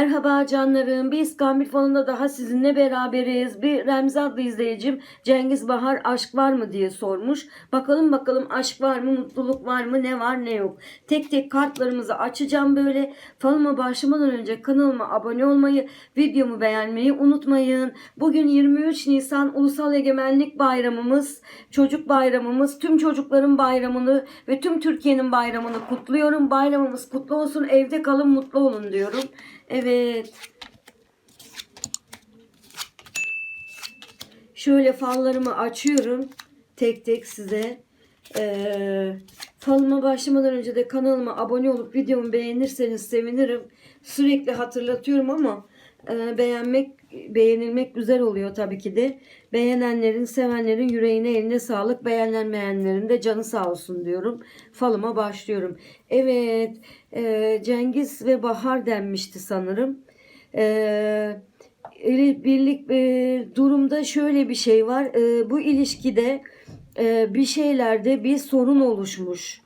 Merhaba canlarım. Bir İskambil falında daha sizinle beraberiz. Bir Remzi adlı izleyicim Cengiz Bahar aşk var mı diye sormuş. Bakalım bakalım aşk var mı, mutluluk var mı, ne var ne yok. Tek tek kartlarımızı açacağım böyle. Falıma başlamadan önce kanalıma abone olmayı, videomu beğenmeyi unutmayın. Bugün 23 Nisan Ulusal Egemenlik Bayramımız, çocuk bayramımız, tüm çocukların bayramını ve tüm Türkiye'nin bayramını kutluyorum. Bayramımız kutlu olsun, evde kalın, mutlu olun diyorum. Evet. Şöyle fallarımı açıyorum. Tek tek size. Ee, falıma başlamadan önce de kanalıma abone olup videomu beğenirseniz sevinirim. Sürekli hatırlatıyorum ama e, beğenmek, beğenilmek güzel oluyor tabii ki de. Beğenenlerin, sevenlerin yüreğine eline sağlık. Beğenmeyenlerin de canı sağ olsun diyorum. Falıma başlıyorum. Evet, e, Cengiz ve Bahar denmişti sanırım. E, ili- birlik e, durumda şöyle bir şey var. E, bu ilişkide e, bir şeylerde bir sorun oluşmuş.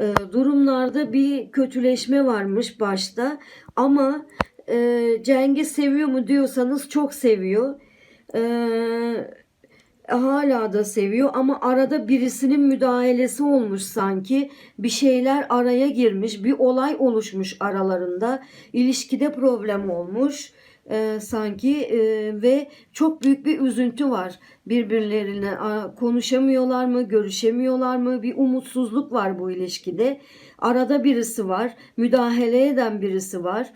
E, durumlarda bir kötüleşme varmış başta ama e, seviyor mu diyorsanız çok seviyor. E, hala da seviyor ama arada birisinin müdahalesi olmuş sanki. Bir şeyler araya girmiş, bir olay oluşmuş aralarında. İlişkide problem olmuş e, sanki e, ve çok büyük bir üzüntü var birbirlerine. Konuşamıyorlar mı, görüşemiyorlar mı? Bir umutsuzluk var bu ilişkide. Arada birisi var, müdahale eden birisi var.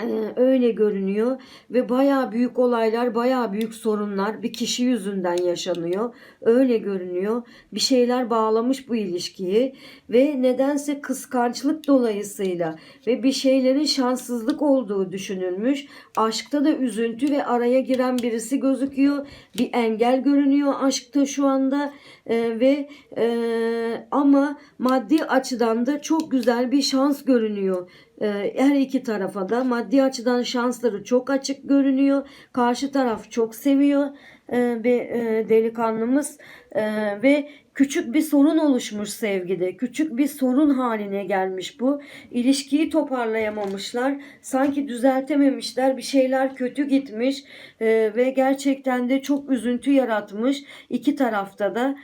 Ee, öyle görünüyor ve baya büyük olaylar, baya büyük sorunlar bir kişi yüzünden yaşanıyor. Öyle görünüyor. Bir şeyler bağlamış bu ilişkiyi ve nedense kıskançlık dolayısıyla ve bir şeylerin şanssızlık olduğu düşünülmüş. Aşkta da üzüntü ve araya giren birisi gözüküyor. Bir engel görünüyor aşkta şu anda Ee, ve e, ama maddi açıdan da çok güzel bir şans görünüyor. Ee, her iki tarafa da maddi açıdan şansları çok açık görünüyor. Karşı taraf çok seviyor e, bir e, delikanlımız E, ve küçük bir sorun oluşmuş sevgide. Küçük bir sorun haline gelmiş bu. İlişkiyi toparlayamamışlar. Sanki düzeltememişler. Bir şeyler kötü gitmiş ve gerçekten de çok üzüntü yaratmış iki tarafta da.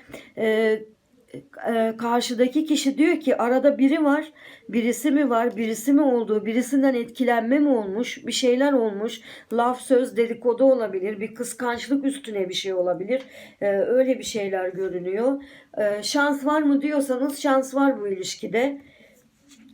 E, karşıdaki kişi diyor ki arada biri var birisi mi var birisi mi oldu birisinden etkilenme mi olmuş bir şeyler olmuş laf söz dedikodu olabilir bir kıskançlık üstüne bir şey olabilir E, öyle bir şeyler görünüyor. E, şans var mı diyorsanız şans var bu ilişkide.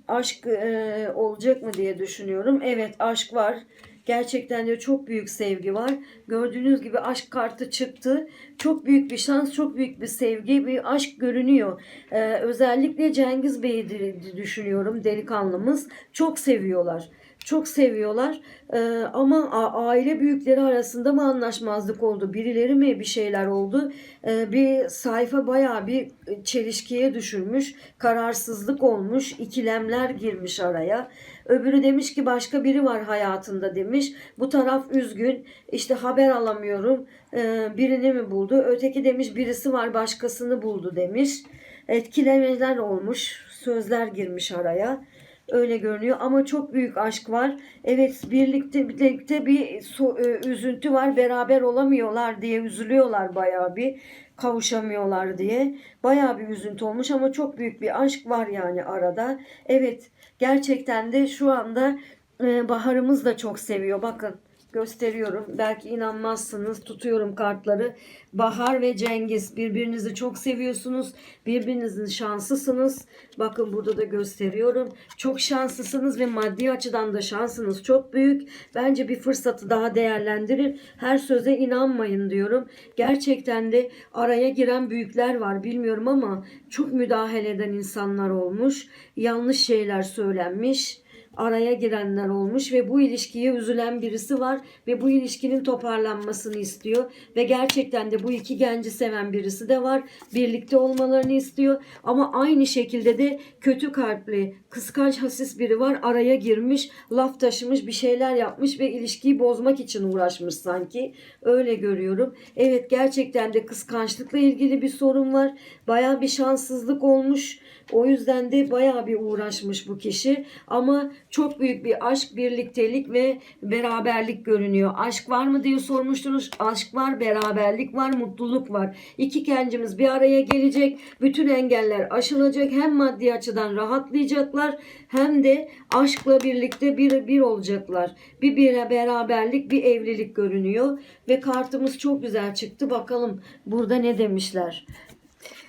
Aşk e, olacak mı diye düşünüyorum. Evet aşk var Gerçekten de çok büyük sevgi var. Gördüğünüz gibi aşk kartı çıktı. Çok büyük bir şans, çok büyük bir sevgi, bir aşk görünüyor. Ee, özellikle Cengiz Bey'i düşünüyorum delikanlımız. Çok seviyorlar. Çok seviyorlar Ee, ama aile büyükleri arasında mı anlaşmazlık oldu? Birileri mi bir şeyler oldu? Ee, bir sayfa bayağı bir çelişkiye düşürmüş. Kararsızlık olmuş. ikilemler girmiş araya. Öbürü demiş ki başka biri var hayatında demiş. Bu taraf üzgün. İşte haber alamıyorum. Ee, birini mi buldu? Öteki demiş birisi var başkasını buldu demiş. Etkilemeler olmuş. Sözler girmiş araya. Öyle görünüyor ama çok büyük aşk var. Evet birlikte birlikte bir so- e, üzüntü var. Beraber olamıyorlar diye üzülüyorlar bayağı bir kavuşamıyorlar diye. Bayağı bir üzüntü olmuş ama çok büyük bir aşk var yani arada. Evet gerçekten de şu anda e, Bahar'ımız da çok seviyor. Bakın gösteriyorum. Belki inanmazsınız. Tutuyorum kartları. Bahar ve Cengiz birbirinizi çok seviyorsunuz. Birbirinizin şanslısınız. Bakın burada da gösteriyorum. Çok şanslısınız ve maddi açıdan da şansınız çok büyük. Bence bir fırsatı daha değerlendirin. Her söze inanmayın diyorum. Gerçekten de araya giren büyükler var bilmiyorum ama çok müdahale eden insanlar olmuş. Yanlış şeyler söylenmiş araya girenler olmuş ve bu ilişkiye üzülen birisi var ve bu ilişkinin toparlanmasını istiyor ve gerçekten de bu iki genci seven birisi de var. Birlikte olmalarını istiyor ama aynı şekilde de kötü kalpli, kıskanç hasis biri var. Araya girmiş, laf taşımış, bir şeyler yapmış ve ilişkiyi bozmak için uğraşmış sanki. Öyle görüyorum. Evet gerçekten de kıskançlıkla ilgili bir sorun var. Baya bir şanssızlık olmuş. O yüzden de bayağı bir uğraşmış bu kişi. Ama çok büyük bir aşk, birliktelik ve beraberlik görünüyor. Aşk var mı diye sormuştunuz. Aşk var, beraberlik var, mutluluk var. İki gencimiz bir araya gelecek. Bütün engeller aşılacak. Hem maddi açıdan rahatlayacaklar hem de aşkla birlikte bir, bir olacaklar. Bir, bir beraberlik, bir evlilik görünüyor. Ve kartımız çok güzel çıktı. Bakalım burada ne demişler.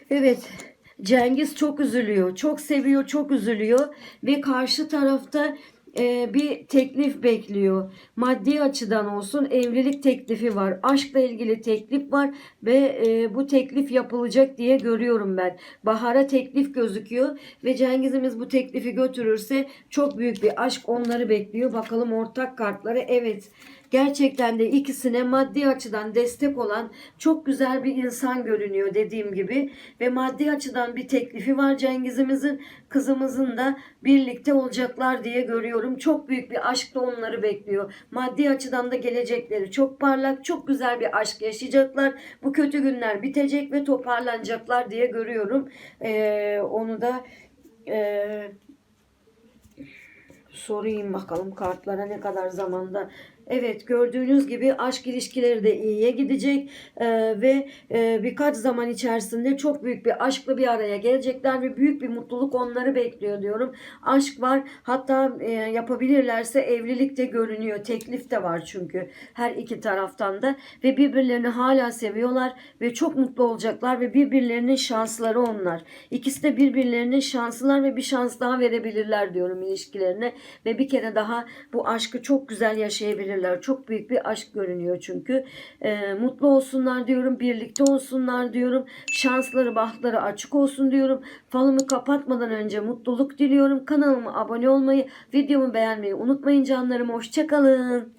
Evet. Cengiz çok üzülüyor. Çok seviyor, çok üzülüyor. Ve karşı tarafta e, bir teklif bekliyor. Maddi açıdan olsun evlilik teklifi var. Aşkla ilgili teklif var ve e, bu teklif yapılacak diye görüyorum ben. Bahar'a teklif gözüküyor ve Cengiz'imiz bu teklifi götürürse çok büyük bir aşk onları bekliyor. Bakalım ortak kartları. Evet. Gerçekten de ikisine maddi açıdan destek olan çok güzel bir insan görünüyor dediğim gibi. Ve maddi açıdan bir teklifi var Cengiz'imizin. Kızımızın da birlikte olacaklar diye görüyorum. Çok büyük bir aşkla onları bekliyor. Maddi açıdan da gelecekleri çok parlak, çok güzel bir aşk yaşayacaklar. Bu kötü günler bitecek ve toparlanacaklar diye görüyorum. Ee, onu da... Ee, sorayım bakalım kartlara ne kadar zamanda. Evet gördüğünüz gibi aşk ilişkileri de iyiye gidecek Ee, ve e, birkaç zaman içerisinde çok büyük bir aşkla bir araya gelecekler ve büyük bir mutluluk onları bekliyor diyorum. Aşk var hatta e, yapabilirlerse evlilik de görünüyor. Teklif de var çünkü her iki taraftan da ve birbirlerini hala seviyorlar ve çok mutlu olacaklar ve birbirlerinin şansları onlar. İkisi de birbirlerinin şanslılar ve bir şans daha verebilirler diyorum ilişkilerine ve bir kere daha bu aşkı çok güzel yaşayabilirler. Çok büyük bir aşk görünüyor çünkü. Ee, mutlu olsunlar diyorum, birlikte olsunlar diyorum. Şansları, bahtları açık olsun diyorum. Falımı kapatmadan önce mutluluk diliyorum. Kanalıma abone olmayı, videomu beğenmeyi unutmayın canlarım. Hoşçakalın.